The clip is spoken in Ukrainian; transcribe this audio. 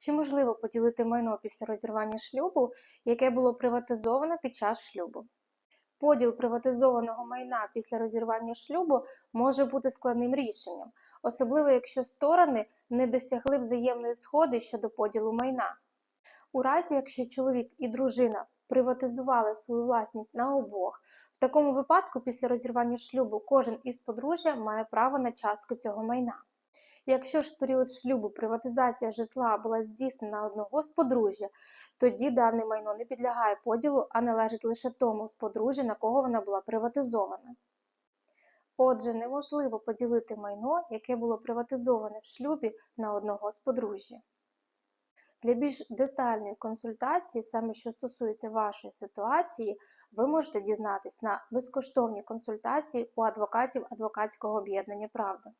Чи можливо поділити майно після розірвання шлюбу, яке було приватизовано під час шлюбу? Поділ приватизованого майна після розірвання шлюбу може бути складним рішенням, особливо якщо сторони не досягли взаємної згоди щодо поділу майна. У разі, якщо чоловік і дружина приватизували свою власність на обох, в такому випадку після розірвання шлюбу кожен із подружжя має право на частку цього майна. Якщо ж в період шлюбу приватизація житла була здійснена одного з подружжя, тоді дане майно не підлягає поділу, а належить лише тому з подружжя, на кого вона була приватизована. Отже, неможливо поділити майно, яке було приватизоване в шлюбі на одного з подружжя. Для більш детальної консультації, саме що стосується вашої ситуації, ви можете дізнатись на безкоштовній консультації у адвокатів адвокатського об'єднання Правда.